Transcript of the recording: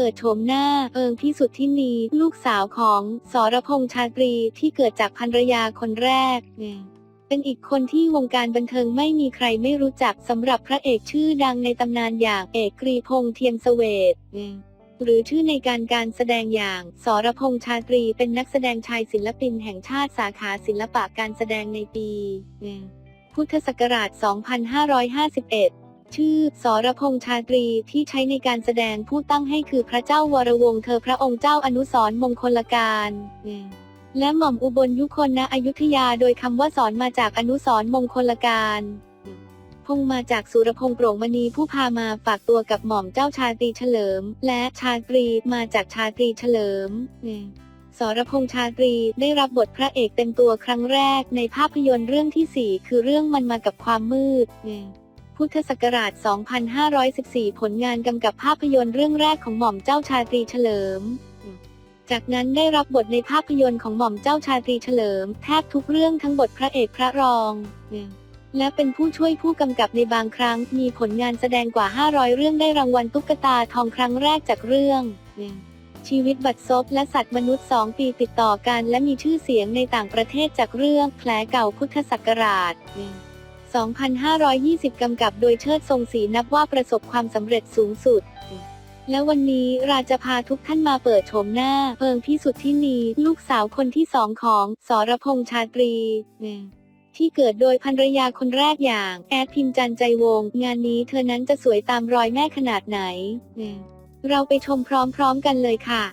ปิดโฉมหน้าเอิงพิสุทธิ์ที่นี ลูกสาวของสรพงษ์ชาตรีที่เกิดจากภรรยาคนแรกเป็นอีกคนที่วงการบันเทิงไม่มีใครไม่รู้จักสำหรับพระเอกชื่อดังในตำนานอย่างเอกกรีพงษ์เทียมเสเวตหรือชื่อในการการแสดงอย่างสรพงษ์ชาตรีเป็นนักแสดงชายศิลปินแห่งชาติสาขาศิลปะการแสดงในปี พุทธศักราช 2551 ชื่อ สรพงษ์ชาตรีที่ใช้ในการแสดงผู้ตั้งให้คือพระเจ้าวรวงศ์เธอพระองค์เจ้าอนุสรมงคลการและหม่อมอุบลยุคนณอยุธยาโดยคำว่าสอนมาจากอนุสรมงคลการพงมาจากสุรพงษ์โปร่งมณีผู้พามาฝากตัวกับหม่อมเจ้าชาตรีเฉลิม และชาตรีมาจากชาตรีเฉลิมสรพงษ์ชาตรีได้รับบทพระเอกเต็มตัวครั้งแรกในภาพยนตร์เรื่องที่ 4 คือเรื่องมันมากับความมืด พุทธศักราช 2514 ผลงานกำกับภาพยนตร์เรื่องแรกของหม่อมเจ้าชาตรีเฉลิม จากนั้นได้รับบทในภาพยนตร์ของหม่อมเจ้าชาตรีเฉลิม แทบทุกเรื่องทั้งบทพระเอกพระรอง และเป็นผู้ช่วยผู้กำกับในบางครั้ง มีผลงานแสดงกว่า 500 เรื่องได้รางวัลตุ๊กตาทองครั้งแรกจากเรื่องชีวิตบัดซบและสัตว์มนุษย์ 2 ปีติดต่อกัน และมีชื่อเสียงในต่างประเทศจากเรื่องแผลเก่าพุทธศักราช 2520 กำกับโดยเชิดทรงศรีนับว่าประสบความสำเร็จสูงสุด และวันนี้ราจะพาทุกท่านมาเปิดโฉมหน้า เพิงพิสุทธิ์ที่นีลูกสาวคนที่สองของสรพงษ์ชาตรีที่เกิดโดยภรรยาคนแรกอย่าง แอดพิมจันใจวง งานนี้เธอนั้นจะสวยตามรอยแม่ขนาดไหน เราไปชมพร้อมๆกันเลยค่ะ